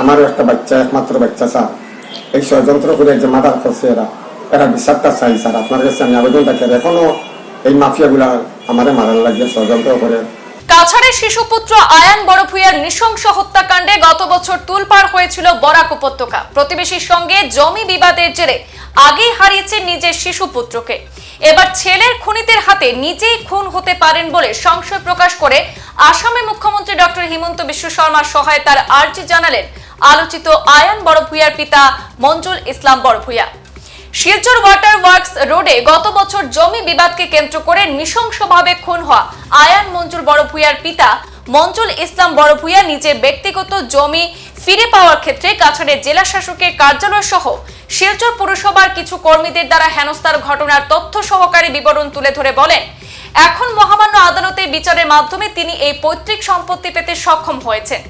আমারও একটা বাচ্চা, একমাত্র বাচ্চা, স্যার। এই ষড়যন্ত্র করে যে মার্ডার করছে এরা এরা বিচারটা চাই, স্যার। আপনার কাছে আমি আবেদনটা করি এখনও এই মাফিয়াগুলা আমারে মারার লাগিয়ে ষড়যন্ত্র করে। কাছাড়ের শিশুপুত্র আয়ান বড়ভূয়ার নৃশংস হত্যাকাণ্ডে গত বছর তুলপার হয়েছিল বরাক উপত্যকা। প্রতিবেশীর সঙ্গে জমি বিবাদের জেরে আগেই হারিয়েছে নিজের শিশুপুত্রকে। এবার ছেলের খুনিদের হাতে নিজেই খুন হতে পারেন বলে সংশয় প্রকাশ করে আসামে মুখ্যমন্ত্রী ডক্টর হিমন্ত বিশ্ব শর্মার সহায়তার আর্জি জানালেন আলোচিত আয়ান বড়ভূয়ার পিতা মঞ্জুল ইসলাম বড়ভূয়া শিলচর ওয়াটার ওয়ার্কস রোডে গত বছর জমি বিবাদকে কেন্দ্র করে নৃশংসভাবে খুন হওয়া আয়ান মঞ্জুর বড়ভূয়ার পিতা মঞ্জুল ইসলাম বড়ভূয়া নিজের ব্যক্তিগত জমি ফিরে পাওয়ার ক্ষেত্রে কাছাড়ের জেলা শাসকের কার্যালয় সহ শিলচর পুরসভার কিছু কর্মীদের দ্বারা হেনস্থার ঘটনার তথ্য সহকারী বিবরণ তুলে ধরে বলেন এখন মহামান্য আদালতের বিচারের মাধ্যমে তিনি এই পৈতৃক সম্পত্তি পেতে সক্ষম হয়েছেন।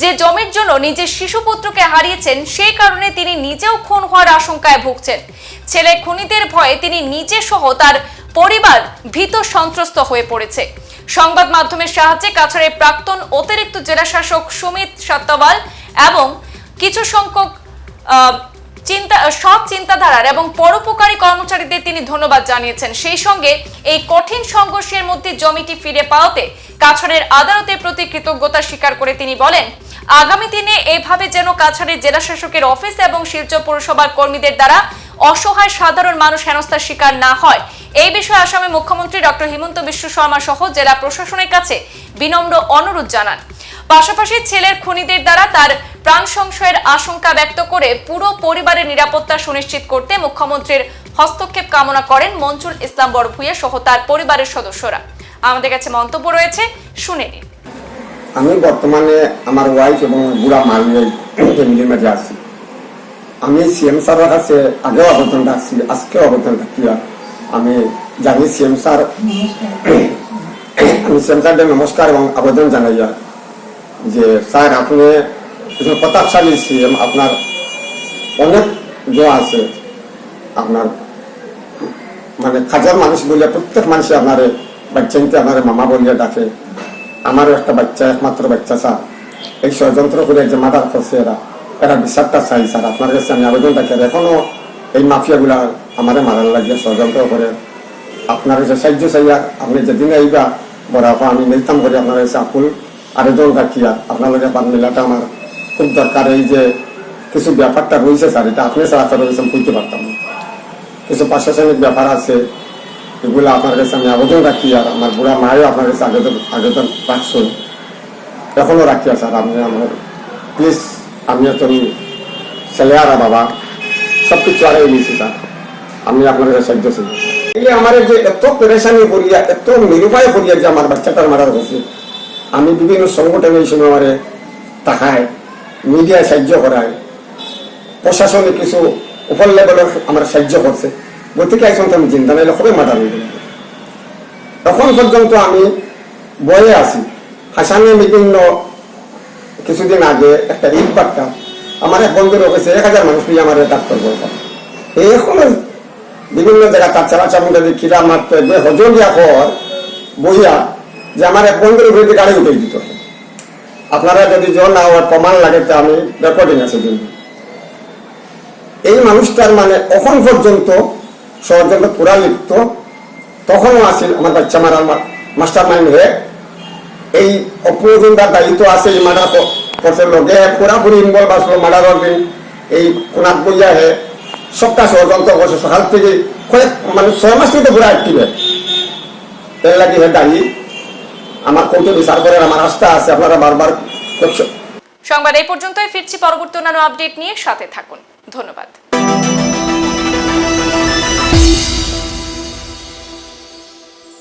যে জমির জন্য নিজের শিশুপুত্রকে হারিয়েছেন, সেই কারণে তিনি নিজেও খুন হওয়ার আশঙ্কায় ভুগছেন। ছেলে খুনিদের ভয়ে তিনি নিজে সহ তার পরিবার ভীত সন্ত্রস্ত হয়ে পড়েছে। সংবাদ মাধ্যমের সাহায্যে কাছাড়ের প্রাক্তন অতিরিক্ত জেলা শাসক সুমিত সত্তাওয়াল এবং কিছু সংখ্যক চিন্তা সৎ চিন্তাধারার এবং পরোপকারী কর্মচারীদের তিনি ধন্যবাদ জানিয়েছেন। সেই সঙ্গে এই কঠিন সংঘর্ষের মধ্যে জমিটি ফিরে পাওয়াতে কাছাড়ের আদালতের প্রতি কৃতজ্ঞতা স্বীকার করে তিনি বলেন, আগামী দিনে এভাবে যেন কাছাড়ের জেলা শাসকের অফিস এবং শিলচর পৌরসভার কর্মীদের দ্বারা অসহায় সাধারণ মানুষ হেনস্থার শিকার না হয়। এই বিষয়ে আসামে মুখ্যমন্ত্রী ডক্টর হিমন্ত বিশ্ব শর্মা সহ জেলা প্রশাসনের কাছে বিনম্র অনুরোধ জানান। পাশাপাশি ছেলের খুনিদের দ্বারা তার প্রাণ সংশয়ের আশঙ্কা ব্যক্ত করে পুরো পরিবারের নিরাপত্তা সুনিশ্চিত করতে মুখ্যমন্ত্রীর হস্তক্ষেপ কামনা করেন মঞ্জুর ইসলাম বড়ভূয়া সহ তার পরিবারের সদস্যরা। আমাদের কাছে মন্তব্য রয়েছে শুনে নিন আমি বর্তমানে আমার ওয়াইফ এবং বুড়া মা নিয়ে ফ্যামিলির মাঝে আছি। আমি সিএম স্যারের কাছে আগেও আবেদন রাখছি আজকেও আবেদন রাখি। আমি জানি সিএম স্যার আমি সিএম স্যারকে নমস্কার এবং আবেদন জানাই আর যে স্যার আপনি একজন প্রতাপশালী সিএম আপনার অনেক জো আছে। আপনার মানে কাজের মানুষ বলে প্রত্যেক মানুষে আপনার বাচ্চাইতে আপনার মামা বলিয়া ডাকে। আমারও একটা বাচ্চা, একমাত্র বাচ্চা স্যার। এই ষড়যন্ত্র করে যে মার্ডার করছে এরা এরা বিচারটা চাই স্যার। আপনার কাছে আমি আবেদন রাখি, আর এই মাফিয়াগুলা আমারে মারার লাগিয়ে ষড়যন্ত্র করে। আপনার কাছে সাহায্য চাইয়া আপনি যেদিন আইবা বড় আমি মিলতাম করি আপনার কাছে আকুল আবেদন রাখিয়া। আপনার লগে পান মিলাটা আমার খুব দরকার এই যে কিছু ব্যাপারটা রয়েছে স্যার, এটা আপনি স্যার তো রয়েছেন বুঝতে পারতাম না। কিছু প্রশাসনিক ব্যাপার আছে, এগুলো আপনার কাছে আমি আবেদন রাখি আর আমার বুড়া মায়েও আপনার কাছে আবেদন আবেদন রাখছেন এখনও রাখি স্যার, আপনি আমার প্লিজ আমি একজন ছেলে আর বাবা সব কিছু আগে নিয়েছি স্যার। আমি আপনার কাছে সাহায্য যে আমার যে এত পেরেশানি করিয়া, এত নিরুপায় করিয়া যে আমার বাচ্চাটার মারার হচ্ছে আমি বিভিন্ন সংগঠনে এই সময় আমার টাকায় মিডিয়ায় সাহায্য করায়। প্রশাসনে কিছু উপর লেভেলে আমার সাহায্য করছে। গতিকে এখন আমি চিন্তা নাইলে খুবই মাথা হয়ে তখন পর্যন্ত আমি বয়ে আছি। হাসানে বিভিন্ন কিছুদিন আগে একটা ইট বার্তা। আমার এক বন্ধুর অফিসে এক হাজার মানুষ নিয়ে আমার ডাক্তার বলতাম এখন বিভিন্ন জায়গা তার চালা চামুটা দিয়ে কিরা মারতে হজলিয়া কর বইয়া যে আমার এক বন্ধুর উপরে গাড়ি উঠে দিত। আপনারা যদি জন না হওয়ার প্রমাণ লাগে, তো আমি রেকর্ডিং আছে কিন্তু। এই মানুষটার মানে এখন পর্যন্ত ষড়যন্ত্র পুরা লিপ্ত। তখনও আসিল আমার বাচ্চা মারার মাস্টার মাইন্ড হয়ে। এই অপরজনটার দায়িত্ব আছে এই মার্ডার করছে লগে পুরাপুরি ইনভলভ আসলো মার্ডারের দিন এই কোনাক বইয়া হে সবটা ষড়যন্ত্র করছে সকাল থেকে কয়েক মানে ছয় মাস থেকে পুরা অ্যাক্টিভে তেল লাগি হে দায়ী। আমার কৌতুক বিচার করার আমার আস্থা আছে, আপনারা বারবার করছ। সংবাদ এই পর্যন্তই। ফিরছি পরবর্তী অন্যান্য আপডেট নিয়ে সাথে থাকুন। ধন্যবাদ।